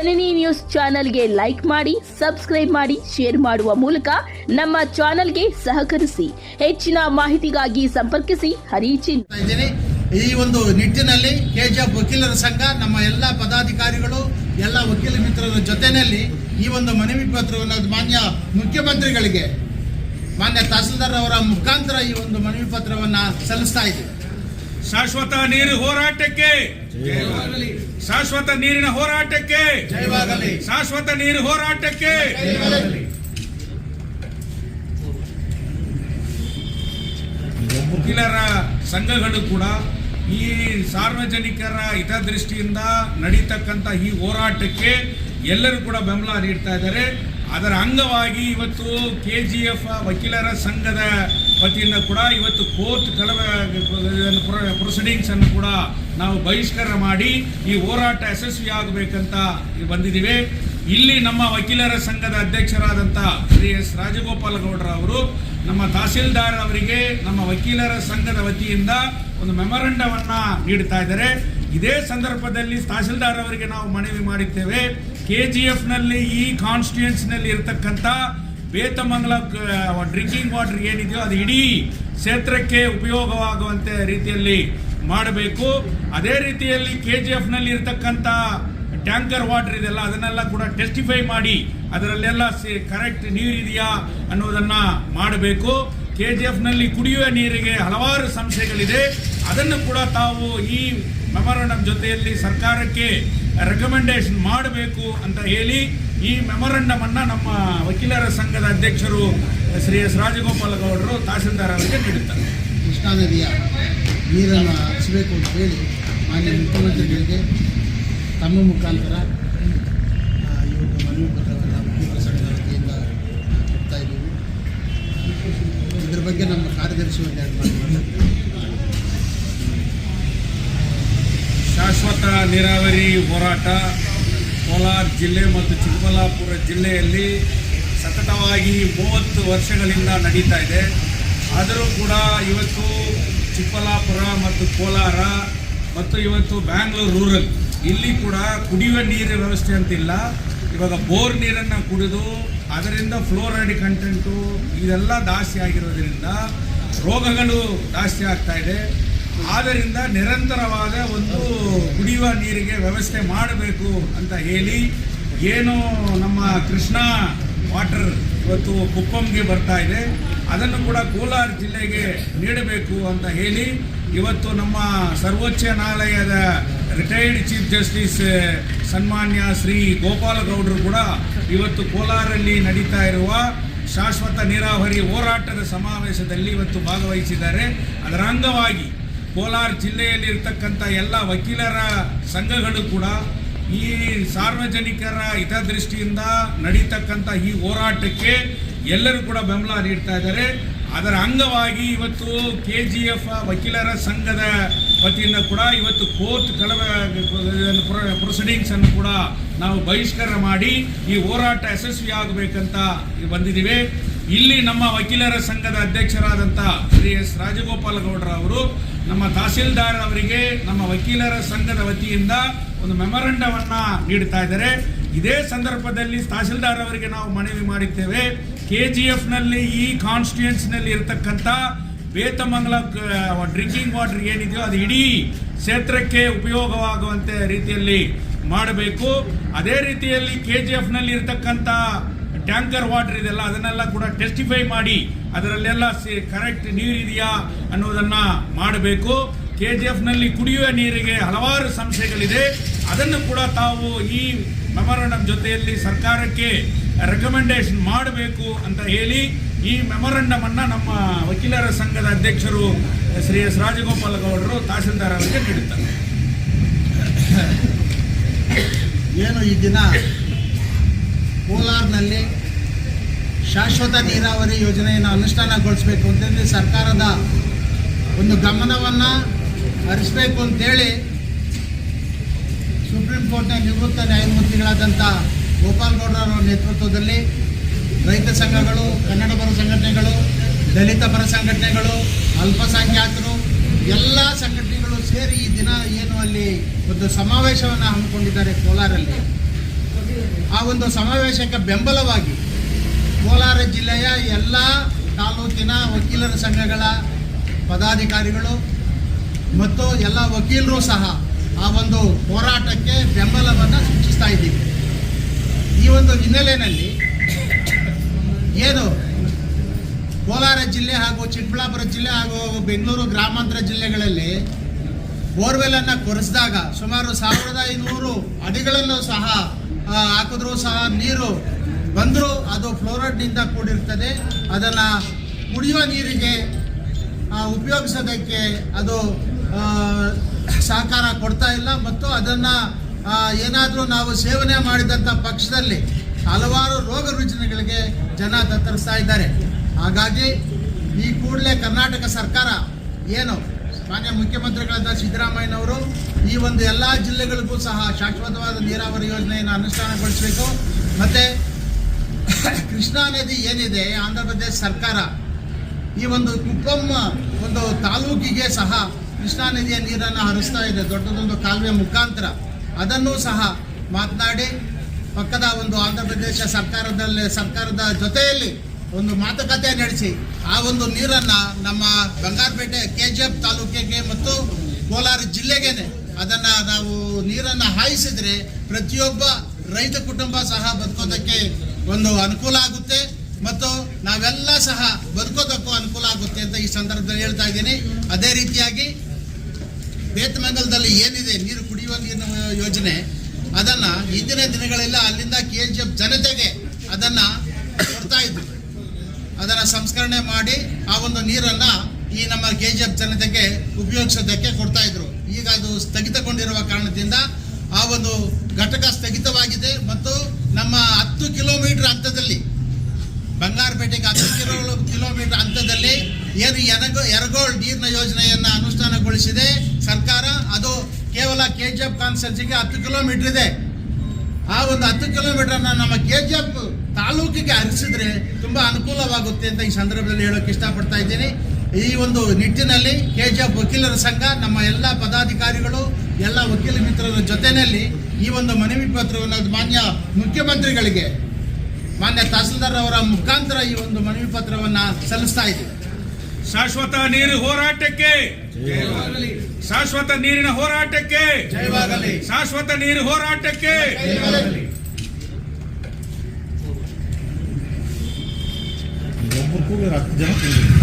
ಜನನಿ news ಚಾನೆಲ್ಗೆ like ಮಾಡಿ subscribe ಮಾಡಿ ಶೇರ್ ಮಾಡುವ ಮೂಲಕ ನಮ್ಮ ಚಾನೆಲ್ಗೆ ಸಹಕರಿಸಿ. ಹೆಚ್ಚಿನ ಮಾಹಿತಿಗಾಗಿ ಸಂಪರ್ಕಿಸಿ ಹರಿಚಿನ್. ಈ ಒಂದು ನಿಟ್ಟಿನಲ್ಲಿ ಕೆಜಿಎಫ್ ವಕೀಲರ ಸಂಘ ನಮ್ಮ ಎಲ್ಲ ಪದಾಧಿಕಾರಿಗಳು ಎಲ್ಲ ವಕೀಲ ಮಿತ್ರರ ಜೊತೆಯಲ್ಲಿ ಈ ಒಂದು ಮನವಿ ಪತ್ರವನ್ನು ಮಾನ್ಯ ಮುಖ್ಯಮಂತ್ರಿಗಳಿಗೆ ಮಾನ್ಯ ತಹಸೀಲ್ದಾರ್ ಅವರ ಮುಖಾಂತರ ಈ ಒಂದು ಮನವಿ ಪತ್ರವನ್ನು ಸಲ್ಲಿಸ್ತಾ ಇದ್ದೀವಿ. ಶಾಶ್ವತ ನೀರು ಹೋರಾಟಕ್ಕೆ ಶಾಶ್ವತ ನೀರಿನ ಹೋರಾಟಕ್ಕೆ. ಶಾಶ್ವತ ನೀರು ಹೋರಾಟಕ್ಕೆ. ವಕೀಲರ ಸಂಘಗಳು ಕೂಡ ಈ ಸಾರ್ವಜನಿಕರ ಹಿತದೃಷ್ಟಿಯಿಂದ ನಡೀತಕ್ಕಂಥ ಈ ಹೋರಾಟಕ್ಕೆ ಎಲ್ಲರೂ ಕೂಡ ಬೆಂಬಲ ನೀಡ್ತಾ ಇದ್ದಾರೆ. ಅದರ ಅಂಗವಾಗಿ ಇವತ್ತು ಕೆ ಜಿ ಎಫ್ ವಕೀಲರ ಸಂಘದ ವತಿಯಿಂದ ಕೂಡ ಇವತ್ತು ಕೋರ್ಟ್ ಕಳವ ಪ್ರೊಸೀಡಿಂಗ್ಸ್ ಅನ್ನು ಕೂಡ ನಾವು ಬಹಿಷ್ಕಾರ ಮಾಡಿ ಈ ಹೋರಾಟ ಯಶಸ್ವಿಯಾಗಬೇಕಂತ ಬಂದಿದ್ದೀವಿ. ಇಲ್ಲಿ ನಮ್ಮ ವಕೀಲರ ಸಂಘದ ಅಧ್ಯಕ್ಷರಾದಂಥ ಶ್ರೀ ಎಸ್ ರಾಜಗೋಪಾಲ ಗೌಡ್ರ ಅವರು, ನಮ್ಮ ತಹಸೀಲ್ದಾರ್ ಅವರಿಗೆ ನಮ್ಮ ವಕೀಲರ ಸಂಘದ ವತಿಯಿಂದ ಒಂದು ಮೆಮೊರಂಡವನ್ನು ನೀಡ್ತಾ ಇದ್ದಾರೆ. ಇದೇ ಸಂದರ್ಭದಲ್ಲಿ ತಹಸೀಲ್ದಾರ್ ಅವರಿಗೆ ನಾವು ಮನವಿ ಮಾಡಿದ್ದೇವೆ. ಕೆ ಜಿ ಎಫ್ನಲ್ಲಿ ಈ ಕಾನ್ಸ್ಟಿಟ್ಯೂನ್ಸ್ನಲ್ಲಿ ಇರತಕ್ಕಂತ ಬೇತಮಂಗಲ ಡ್ರಿಂಕಿಂಗ್ ವಾಟರ್ ಏನಿದೆಯೋ ಅದು ಇಡೀ ಕ್ಷೇತ್ರಕ್ಕೆ ಉಪಯೋಗವಾಗುವಂತೆ ರೀತಿಯಲ್ಲಿ ಮಾಡಬೇಕು. ಅದೇ ರೀತಿಯಲ್ಲಿ ಕೆ ಜಿ ಎಫ್ನಲ್ಲಿ ಇರತಕ್ಕಂತ ಟ್ಯಾಂಕರ್ ವಾಟರ್ ಇದೆಲ್ಲ ಅದನ್ನೆಲ್ಲ ಕೂಡ ಟೆಸ್ಟಿಫೈ ಮಾಡಿ ಅದರಲ್ಲೆಲ್ಲ ಕರೆಕ್ಟ್ ನೀರಿದೆಯಾ ಅನ್ನೋದನ್ನ ಮಾಡಬೇಕು. ಕೆ ಜಿ ಎಫ್ನಲ್ಲಿ ಕುಡಿಯುವ ನೀರಿಗೆ ಹಲವಾರು ಸಂಸ್ಥೆಗಳಿದೆ. ಅದನ್ನು ಕೂಡ ತಾವು ಈ ಮೆಮೊರಂಡಮ್ ಜೊತೆಯಲ್ಲಿ ಸರ್ಕಾರಕ್ಕೆ ರೆಕಮೆಂಡೇಶನ್ ಮಾಡಬೇಕು ಅಂತ ಹೇಳಿ ಈ ಮೆಮೊರಂಡಮ್ ಅನ್ನ ನಮ್ಮ ವಕೀಲರ ಸಂಘದ ಅಧ್ಯಕ್ಷರು ಶ್ರೀ ಎಸ್ ರಾಜಗೋಪಾಲ ಗೌಡರು ತಹಸೀಲ್ದಾರ್ ಅವರಿಗೆ ನೀಡುತ್ತಾರೆ. ಕೃಷ್ಣಾ ನದಿಯ ನೀರನ್ನು ಹಚ್ಚಬೇಕು ಅಂತ ಹೇಳಿ ಮಾನ್ಯ ಮುಖ್ಯಮಂತ್ರಿಗಳಿಗೆ ತಮ್ಮ ಮುಖಾಂತರ ಇವತ್ತು ಒಂದು ಮನವಿ ಪತ್ರವನ್ನು ವಕೀಲರ ಸಂಘದ ವತಿಯಿಂದ ಇದ್ದೀವಿ. ಇದ್ರ ಬಗ್ಗೆ ನಮ್ಮ ಕಾರ್ಯದರ್ಶಿ ಒಂದೆರಡು ಶಾಶ್ವತ ನೀರಾವರಿ ಹೋರಾಟ ಕೋಲಾರ ಜಿಲ್ಲೆ ಮತ್ತು ಚಿಕ್ಕಬಳ್ಳಾಪುರ ಜಿಲ್ಲೆಯಲ್ಲಿ ಸತತವಾಗಿ ಮೂವತ್ತು ವರ್ಷಗಳಿಂದ ನಡೀತಾ ಇದೆ. ಆದರೂ ಕೂಡ ಇವತ್ತು ಚಿಕ್ಕಬಳ್ಳಾಪುರ ಮತ್ತು ಕೋಲಾರ ಮತ್ತು ಇವತ್ತು ಬ್ಯಾಂಗ್ಳೂರು ರೂರಲ್, ಇಲ್ಲಿ ಕೂಡ ಕುಡಿಯುವ ನೀರಿನ ವ್ಯವಸ್ಥೆ ಅಂತಿಲ್ಲ. ಇವಾಗ ಬೋರ್ ನೀರನ್ನು ಕುಡಿದು ಅದರಿಂದ ಫ್ಲೋರೈಡ್ ಕಂಟೆಂಟು ಇದೆಲ್ಲ ಜಾಸ್ತಿ ಆಗಿರೋದ್ರಿಂದ ರೋಗಗಳು ಜಾಸ್ತಿ ಆಗ್ತಾ ಇದೆ. ಆದ್ದರಿಂದ ನಿರಂತರವಾದ ಒಂದು ಕುಡಿಯುವ ನೀರಿಗೆ ವ್ಯವಸ್ಥೆ ಮಾಡಬೇಕು ಅಂತ ಹೇಳಿ ಏನು ನಮ್ಮ ಕೃಷ್ಣ ವಾಟರ್ ಇವತ್ತು ಕುಪ್ಪಂಗೆ ಬರ್ತಾ ಇದೆ. ಅದನ್ನು ಕೂಡ ಕೋಲಾರ ಜಿಲ್ಲೆಗೆ ನೀಡಬೇಕು ಅಂತ ಹೇಳಿ ಇವತ್ತು ನಮ್ಮ ಸರ್ವೋಚ್ಚ ನ್ಯಾಯಾಲಯದ ರಿಟೈರ್ಡ್ ಚೀಫ್ ಜಸ್ಟಿಸ್ ಸನ್ಮಾನ್ಯ ಶ್ರೀ ಗೋಪಾಲಗೌಡರು ಕೂಡ ಇವತ್ತು ಕೋಲಾರಲ್ಲಿ ನಡೀತಾ ಇರುವ ಶಾಶ್ವತ ನೀರಾವರಿ ಹೋರಾಟದ ಸಮಾವೇಶದಲ್ಲಿ ಇವತ್ತು ಭಾಗವಹಿಸಿದ್ದಾರೆ. ಅದರ ಅಂಗವಾಗಿ ಕೋಲಾರ ಜಿಲ್ಲೆಯಲ್ಲಿ ಇರ್ತಕ್ಕಂಥ ಎಲ್ಲ ವಕೀಲರ ಸಂಘಗಳು ಕೂಡ ಈ ಸಾರ್ವಜನಿಕರ ಹಿತದೃಷ್ಟಿಯಿಂದ ನಡೀತಕ್ಕಂಥ ಈ ಹೋರಾಟಕ್ಕೆ ಎಲ್ಲರೂ ಕೂಡ ಬೆಂಬಲ ನೀಡ್ತಾ ಇದ್ದಾರೆ. ಅದರ ಅಂಗವಾಗಿ ಇವತ್ತು ಕೆ ಜಿ ಎಫ್ ವಕೀಲರ ಸಂಘದ ವತಿಯಿಂದ ಕೂಡ ಇವತ್ತು ಕೋರ್ಟ್ ಕಳವ ಪ್ರೊಸೀಡಿಂಗ್ಸನ್ನು ಕೂಡ ನಾವು ಬಹಿಷ್ಕಾರ ಮಾಡಿ ಈ ಹೋರಾಟ ಯಶಸ್ವಿಯಾಗಬೇಕಂತ ಬಂದಿದ್ದೀವಿ. ಇಲ್ಲಿ ನಮ್ಮ ವಕೀಲರ ಸಂಘದ ಅಧ್ಯಕ್ಷರಾದಂಥ ಶ್ರೀ ಎಸ್ ರಾಜಗೋಪಾಲ ಗೌಡ್ರ ಅವರು, ನಮ್ಮ ತಹಸೀಲ್ದಾರ್ ಅವರಿಗೆ, ನಮ್ಮ ವಕೀಲರ ಸಂಘದ ವತಿಯಿಂದ ಒಂದು ಮೆಮೊರಂಡವನ್ನು ನೀಡ್ತಾ ಇದ್ದಾರೆ. ಇದೇ ಸಂದರ್ಭದಲ್ಲಿ ತಹಸೀಲ್ದಾರ್ ಅವರಿಗೆ ನಾವು ಮನವಿ ಮಾಡಿದ್ದೇವೆ. ಕೆ ಜಿ ಎಫ್ನಲ್ಲಿ ಈ ಕಾನ್ಸ್ಟಿಟ್ಯೂನ್ಸ್ ಇರತಕ್ಕಂಥ ವೇತಮಂಗಲ ಡ್ರಿಂಕಿಂಗ್ ವಾಟರ್ ಏನಿದೆಯೋ ಅದು ಇಡೀ ಕ್ಷೇತ್ರಕ್ಕೆ ಉಪಯೋಗವಾಗುವಂತೆ ರೀತಿಯಲ್ಲಿ ಮಾಡಬೇಕು. ಅದೇ ರೀತಿಯಲ್ಲಿ ಕೆ ಜಿ ಎಫ್ನಲ್ಲಿ ಇರತಕ್ಕಂಥ ಟ್ಯಾಂಕರ್ ವಾಟರ್ ಇದೆಲ್ಲ ಅದನ್ನೆಲ್ಲ ಕೂಡ ಟೆಸ್ಟಿಫೈ ಮಾಡಿ ಅದರಲ್ಲೆಲ್ಲ ಕರೆಕ್ಟ್ ನೀರಿದೆಯಾ ಅನ್ನೋದನ್ನು ಮಾಡಬೇಕು. ಕೆ ಜಿ ಎಫ್ನಲ್ಲಿ ಕುಡಿಯುವ ನೀರಿಗೆ ಹಲವಾರು ಸಂಸ್ಥೆಗಳಿದೆ ಅದನ್ನು ಕೂಡ ತಾವು ಈ ಮೆಮೊರಂಡಮ್ ಜೊತೆಯಲ್ಲಿ ಸರ್ಕಾರಕ್ಕೆ ರೆಕಮೆಂಡೇಶನ್ ಮಾಡಬೇಕು ಅಂತ ಹೇಳಿ ಈ ಮೆಮೊರಂಡಮ್ ಅನ್ನ ನಮ್ಮ ವಕೀಲರ ಸಂಘದ ಅಧ್ಯಕ್ಷರು ಶ್ರೀ ಎಸ್ ರಾಜಗೋಪಾಲ ಗೌಡರು ತಹಸೀಲ್ದಾರ್ ಅವರಿಗೆ ನೀಡುತ್ತಾರೆ. ಏನು ಈ ದಿನ ಕೋಲಾರ್ನಲ್ಲಿ ಶಾಶ್ವತ ನೀರಾವರಿ ಯೋಜನೆಯನ್ನು ಅನುಷ್ಠಾನಗೊಳಿಸಬೇಕು ಅಂತಂದರೆ ಸರ್ಕಾರದ ಒಂದು ಗಮನವನ್ನು ಹರಿಸಬೇಕು ಅಂತೇಳಿ ಸುಪ್ರೀಂ ಕೋರ್ಟ್ನ ನಿವೃತ್ತ ನ್ಯಾಯಮೂರ್ತಿಗಳಾದಂಥ ಗೋಪಾಲ್ ಗೌಡರ ನೇತೃತ್ವದಲ್ಲಿ ರೈತ ಸಂಘಗಳು, ಕನ್ನಡ ಪರ ಸಂಘಟನೆಗಳು, ದಲಿತ ಪರ ಸಂಘಟನೆಗಳು, ಅಲ್ಪಸಂಖ್ಯಾತರು, ಎಲ್ಲ ಸಂಘಟನೆಗಳು ಸೇರಿ ಈ ದಿನ ಏನು ಅಲ್ಲಿ ಒಂದು ಸಮಾವೇಶವನ್ನು ಹಮ್ಮಿಕೊಂಡಿದ್ದಾರೆ ಕೋಲಾರಲ್ಲಿ. ಆ ಒಂದು ಸಮಾವೇಶಕ್ಕೆ ಬೆಂಬಲವಾಗಿ ಕೋಲಾರ ಜಿಲ್ಲೆಯ ಎಲ್ಲ ತಾಲೂಕಿನ ವಕೀಲರ ಸಂಘಗಳ ಪದಾಧಿಕಾರಿಗಳು ಮತ್ತು ಎಲ್ಲ ವಕೀಲರು ಸಹ ಆ ಒಂದು ಹೋರಾಟಕ್ಕೆ ಬೆಂಬಲವನ್ನು ಸೂಚಿಸ್ತಾ ಇದ್ದೀವಿ. ಈ ಒಂದು ಹಿನ್ನೆಲೆಯಲ್ಲಿ ಏನು ಕೋಲಾರ ಜಿಲ್ಲೆ ಹಾಗೂ ಚಿಕ್ಕಬಳ್ಳಾಪುರ ಜಿಲ್ಲೆ ಹಾಗೂ ಬೆಂಗಳೂರು ಗ್ರಾಮಾಂತರ ಜಿಲ್ಲೆಗಳಲ್ಲಿ ಬೋರ್ವೆಲನ್ನು ಕೊರೆಸಿದಾಗ ಸುಮಾರು ಸಾವಿರದ ಐನೂರು ಅಡಿಗಳನ್ನು ಸಹ ಹಾಕಿದ್ರೂ ಸಹ ನೀರು ಬಂದರೂ, ಅದು ಫ್ಲೋರೈಡ್ನಿಂದ ಕೂಡಿರ್ತದೆ. ಅದನ್ನು ಕುಡಿಯುವ ನೀರಿಗೆ ಉಪಯೋಗಿಸೋದಕ್ಕೆ ಅದು ಸಹಕಾರ ಕೊಡ್ತಾ ಇಲ್ಲ. ಮತ್ತು ಅದನ್ನು ಏನಾದರೂ ನಾವು ಸೇವನೆ ಮಾಡಿದಂಥ ಪಕ್ಷದಲ್ಲಿ ಹಲವಾರು ರೋಗ ರುಜಿನಗಳಿಗೆ ಜನ ತತ್ತರಿಸ್ತಾ ಇದ್ದಾರೆ. ಹಾಗಾಗಿ ಈ ಕೂಡಲೇ ಕರ್ನಾಟಕ ಸರ್ಕಾರ ಏನು ಮಾನ್ಯ ಮುಖ್ಯಮಂತ್ರಿಗಳಾದ ಸಿದ್ದರಾಮಯ್ಯನವರು ಈ ಒಂದು ಎಲ್ಲ ಜಿಲ್ಲೆಗಳಿಗೂ ಸಹ ಶಾಶ್ವತವಾದ ನೀರಾವರಿ ಯೋಜನೆಯನ್ನು ಅನುಷ್ಠಾನಗೊಳಿಸಬೇಕು. ಮತ್ತು ಕೃಷ್ಣಾ ನದಿ ಏನಿದೆ, ಆಂಧ್ರ ಪ್ರದೇಶ ಸರ್ಕಾರ ಈ ಒಂದು ಕುಪ್ಪಂ ಒಂದು ತಾಲೂಕಿಗೆ ಸಹ ಕೃಷ್ಣಾ ನದಿಯ ನೀರನ್ನು ಹರಿಸ್ತಾ ಇದೆ, ದೊಡ್ಡದೊಂದು ಕಾಲುವೆ ಮುಖಾಂತರ. ಅದನ್ನು ಸಹ ಮಾತನಾಡಿ ಪಕ್ಕದ ಒಂದು ಆಂಧ್ರ ಪ್ರದೇಶ ಸರ್ಕಾರದಲ್ಲಿ, ಸರ್ಕಾರದ ಜೊತೆಯಲ್ಲಿ ಒಂದು ಮಾತುಕತೆ ನಡೆಸಿ, ಆ ಒಂದು ನೀರನ್ನು ನಮ್ಮ ಬಂಗಾರಪೇಟೆ ಕೆ ಜಿ ಎಫ್ ತಾಲೂಕಿಗೆ ಮತ್ತು ಕೋಲಾರ ಜಿಲ್ಲೆಗೇನೆ ಅದನ್ನು ನಾವು ನೀರನ್ನು ಹಾಯಿಸಿದರೆ ಪ್ರತಿಯೊಬ್ಬ ರೈತ ಕುಟುಂಬ ಸಹ ಬದುಕೋದಕ್ಕೆ ಒಂದು ಅನುಕೂಲ ಆಗುತ್ತೆ ಮತ್ತು ನಾವೆಲ್ಲ ಸಹ ಬದುಕೋದಕ್ಕೂ ಅನುಕೂಲ ಆಗುತ್ತೆ ಅಂತ ಈ ಸಂದರ್ಭದಲ್ಲಿ ಹೇಳ್ತಾ ಇದ್ದೀನಿ. ಅದೇ ರೀತಿಯಾಗಿ ಬೇತಮಂಗಲದಲ್ಲಿ ಏನಿದೆ ನೀರು ಕುಡಿಯುವ ನೀರಿನ ಯೋಜನೆ, ಅದನ್ನು ಇಂದಿನ ದಿನಗಳೆಲ್ಲ ಅಲ್ಲಿಂದ ಕೆ ಜಿ ಎಫ್ ಜನತೆಗೆ ಅದನ್ನು ಕೊಡ್ತಾ ಇದ್ರು. ಅದನ್ನು ಸಂಸ್ಕರಣೆ ಮಾಡಿ ಆ ಒಂದು ನೀರನ್ನು ಈ ನಮ್ಮ ಕೆ ಜಿ ಎಫ್ ಜನತೆಗೆ ಉಪಯೋಗಿಸೋದಕ್ಕೆ ಕೊಡ್ತಾ ಇದ್ರು. ಈಗ ಅದು ಸ್ಥಗಿತಗೊಂಡಿರುವ ಕಾರಣದಿಂದ ಆ ಒಂದು ಘಟಕ ಸ್ಥಗಿತವಾಗಿದೆ ಮತ್ತು ನಮ್ಮ ಹತ್ತು ಕಿಲೋಮೀಟರ್ ಹಂತದಲ್ಲಿ ಬಂಗಾರಪೇಟೆಗೆ ಹತ್ತು ಕಿಲೋ ಕಿಲೋಮೀಟರ್ ಹಂತದಲ್ಲಿ ಏನು ಎನಗೋ ಎರಗೋಳ್ ನೀರಿನ ಯೋಜನೆಯನ್ನು ಅನುಷ್ಠಾನಗೊಳಿಸಿದೆ ಸರ್ಕಾರ ಅದು ಕೇವಲ ಕೆ ಜಿ ಎಫ್ ಕಾನ್ಸ್ಟೆನ್ಸಿಗೆ ಹತ್ತು ಕಿಲೋಮೀಟರ್ ಇದೆ. ಆ ಒಂದು ಹತ್ತು ಕಿಲೋಮೀಟರ್ನ ನಮ್ಮ ಕೆ ಜಿ ಎಫ್ ತಾಲೂಕಿಗೆ ಹರಿಸಿದ್ರೆ ತುಂಬ ಅನುಕೂಲವಾಗುತ್ತೆ ಅಂತ ಈ ಸಂದರ್ಭದಲ್ಲಿ ಹೇಳೋಕೆ ಇಷ್ಟಪಡ್ತಾ ಇದ್ದೀನಿ. ಈ ಒಂದು ನಿಟ್ಟಿನಲ್ಲಿ ಕೆ ಜಿ ಎಫ್ ವಕೀಲರ ಸಂಘ, ನಮ್ಮ ಎಲ್ಲ ಪದಾಧಿಕಾರಿಗಳು, ಎಲ್ಲ ವಕೀಲ ಮಿತ್ರರ ಜೊತೆಯಲ್ಲಿ ಈ ಒಂದು ಮನವಿ ಪತ್ರವನ್ನು ಮಾನ್ಯ ಮುಖ್ಯಮಂತ್ರಿಗಳಿಗೆ, ಮಾನ್ಯ ತಹಸೀಲ್ದಾರ್ ಅವರ ಮುಖಾಂತರ ಈ ಒಂದು ಮನವಿ ಪತ್ರವನ್ನು ಸಲ್ಲಿಸ್ತಾ ಇದ್ದೀವಿ. ಶಾಶ್ವತ ನೀರು ಹೋರಾಟಕ್ಕೆ ಶಾಶ್ವತ ನೀರಿನ ಹೋರಾಟಕ್ಕೆ. ಜಯವಾಗಲಿ. ಶಾಶ್ವತ ನೀರು ಹೋರಾಟಕ್ಕೆ. ಜಯವಾಗಲಿ. ಒಬ್ಬರು ಕೂಡ ಹತ್ತು ಜನ ಕೂಡಿದ್ರು.